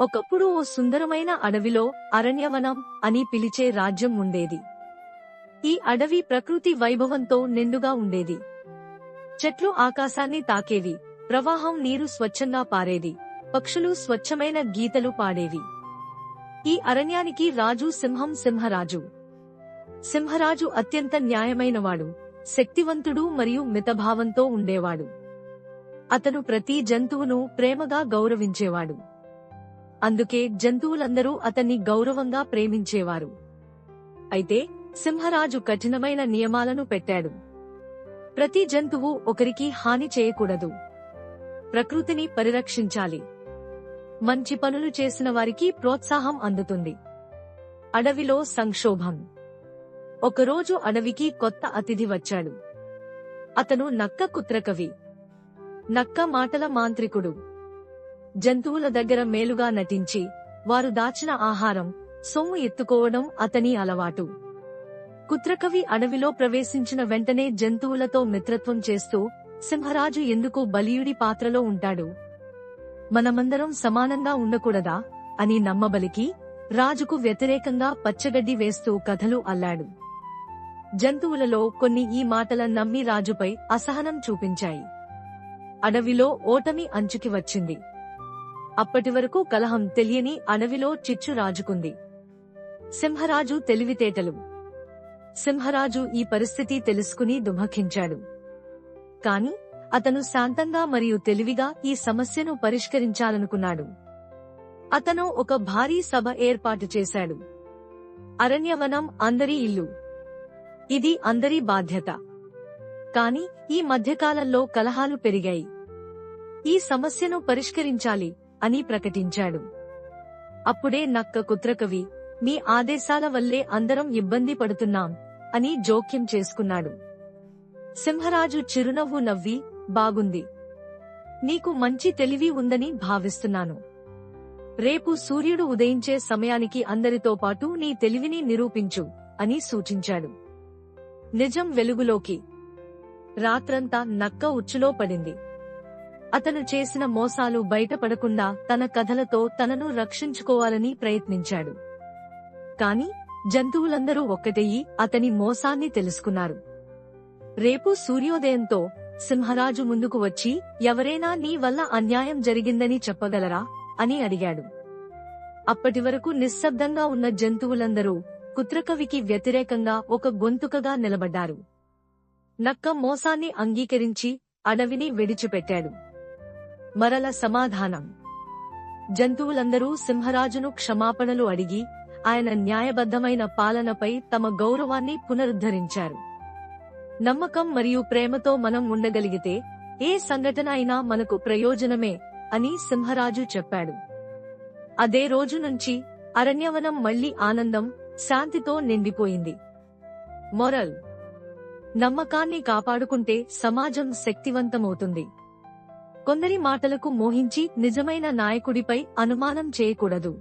ఒకప్పుడు ఓ సుందరమైన అడవిలో అరణ్యవనం అని పిలిచే రాజ్యం ఉండేది. ఈ అడవి ప్రకృతి వైభవంతో నిండుగా ఉండేది. చెట్లు ఆకాశాన్ని తాకేవి ప్రవాహం నీరు స్వచ్ఛంగా పారేది పక్షులు స్వచ్ఛమైన గీతలు పాడేవి. ఈ అరణ్యానికి రాజు సింహం సింహరాజు. సింహరాజు అత్యంత న్యాయమైనవాడు శక్తివంతుడు మరియు మితభావంతో ఉండేవాడు. అతను ప్రతి జంతువును ప్రేమగా గౌరవించేవాడు. అందుకే జంతువులందరూ అతన్ని గౌరవంగా ప్రేమించేవారు. అయితే సింహరాజు కఠినమైన నియమాలను పెట్టాడు. ప్రతి జంతువు ఒకరికి హాని చేయకూడదు. ప్రకృతిని పరిరక్షించాలి. మంచి పనులు చేసిన వారికి ప్రోత్సాహం అందుతుంది. అడవిలో సంక్షోభం. ఒకరోజు అడవికి కొత్త అతిథి వచ్చాడు. అతను నక్క కుత్రకవి. నక్క మాటల మాంత్రికుడు. జంతువుల దగ్గర మేలుగా నటించి వారు దాచిన ఆహారం సొమ్ము ఎత్తుకోవడం అతని అలవాటు. కుత్రకవి అడవిలో ప్రవేశించిన వెంటనే జంతువులతో మిత్రత్వం చేస్తూ సింహరాజు ఎందుకు బలియుడి పాత్రలో ఉంటాడు? మనమందరం సమానంగా ఉండకూడదా? అని నమ్మబలికి రాజుకు వ్యతిరేకంగా పచ్చగడ్డి వేస్తూ కథలు అల్లాడు. జంతువులలో కొన్ని ఈ మాటల నమ్మి రాజుపై అసహనం చూపించాయి. అడవిలో ఓటమి అంచుకి వచ్చింది. అప్పటి వరకు కలహం తెలియని అడవిలో చిచ్చు రాజుకుంది. సింహరాజు తెలివితేటలు. సింహరాజు ఈ పరిస్థితి తెలుసుకుని దుమఖించాడు. కాని అతను శాంతంగా మరియు తెలివిగా ఈ సమస్యను పరిష్కరించాలనుకున్నాడు. అతను ఒక భారీ సభ ఏర్పాటు చేశాడు. అరణ్యవనం అందరి ఇల్లు. ఇది అందరి బాధ్యత. కాని ఈ మధ్యకాలంలో కలహాలు పెరిగాయి. ఈ సమస్యను పరిష్కరించాలి. అని ప్రకటించాడు. అప్పుడే నక్క కుత్రకవి మీ ఆదేశాల వల్లే అందరం ఇబ్బంది పడుతున్నాం అని జోక్యం చేసుకున్నాడు. సింహరాజు చిరునవ్వు నవ్వి బాగుంది. నీకు మంచి తెలివి ఉందని భావిస్తున్నాను. రేపు సూర్యుడు ఉదయించే సమయానికి అందరితో పాటు నీ తెలివిని నిరూపించు అని సూచించాడు. నిజం వెలుగులోకి. రాత్రంతా నక్క ఉచ్చులో పడింది. అతను చేసిన మోసాలు బయటపడకుండా తన కథలతో తనను రక్షించుకోవాలని ప్రయత్నించాడు. కాని జంతువులందరూ ఒక్కటయ్యి అతని మోసాన్ని తెలుసుకున్నారు. రేపు సూర్యోదయంతో సింహరాజు ముందుకు వచ్చి ఎవరైనా నీ వల్ల అన్యాయం జరిగిందని చెప్పగలరా? అని అడిగాడు. అప్పటి వరకు నిశ్శబ్దంగా ఉన్న జంతువులందరూ కుత్రకవికి వ్యతిరేకంగా ఒక గొంతుకగా నిలబడ్డారు. నక్క మోసాన్ని అంగీకరించి అడవిని విడిచిపెట్టాడు. మరల సమాధానం. జంతువులందరూ సింహరాజును క్షమాపణలు అడిగి ఆయన న్యాయబద్ధమైన పాలనపై తమ గౌరవాన్ని పునరుద్ధరించారు. నమ్మకం మరియు ప్రేమతో మనం ఉండగలిగితే ఏ సంఘటన అయినా మనకు ప్రయోజనమే అని సింహరాజు చెప్పాడు. అదే రోజు నుంచి అరణ్యవనం మళ్ళీ ఆనందం శాంతితో నిండిపోయింది. మొరల్. నమ్మకాన్ని కాపాడుకుంటే సమాజం శక్తివంతమవుతుంది. కొందరి మాటలకు మోహించి నిజమైన నాయకుడిపై అనుమానం చేయకూడదు.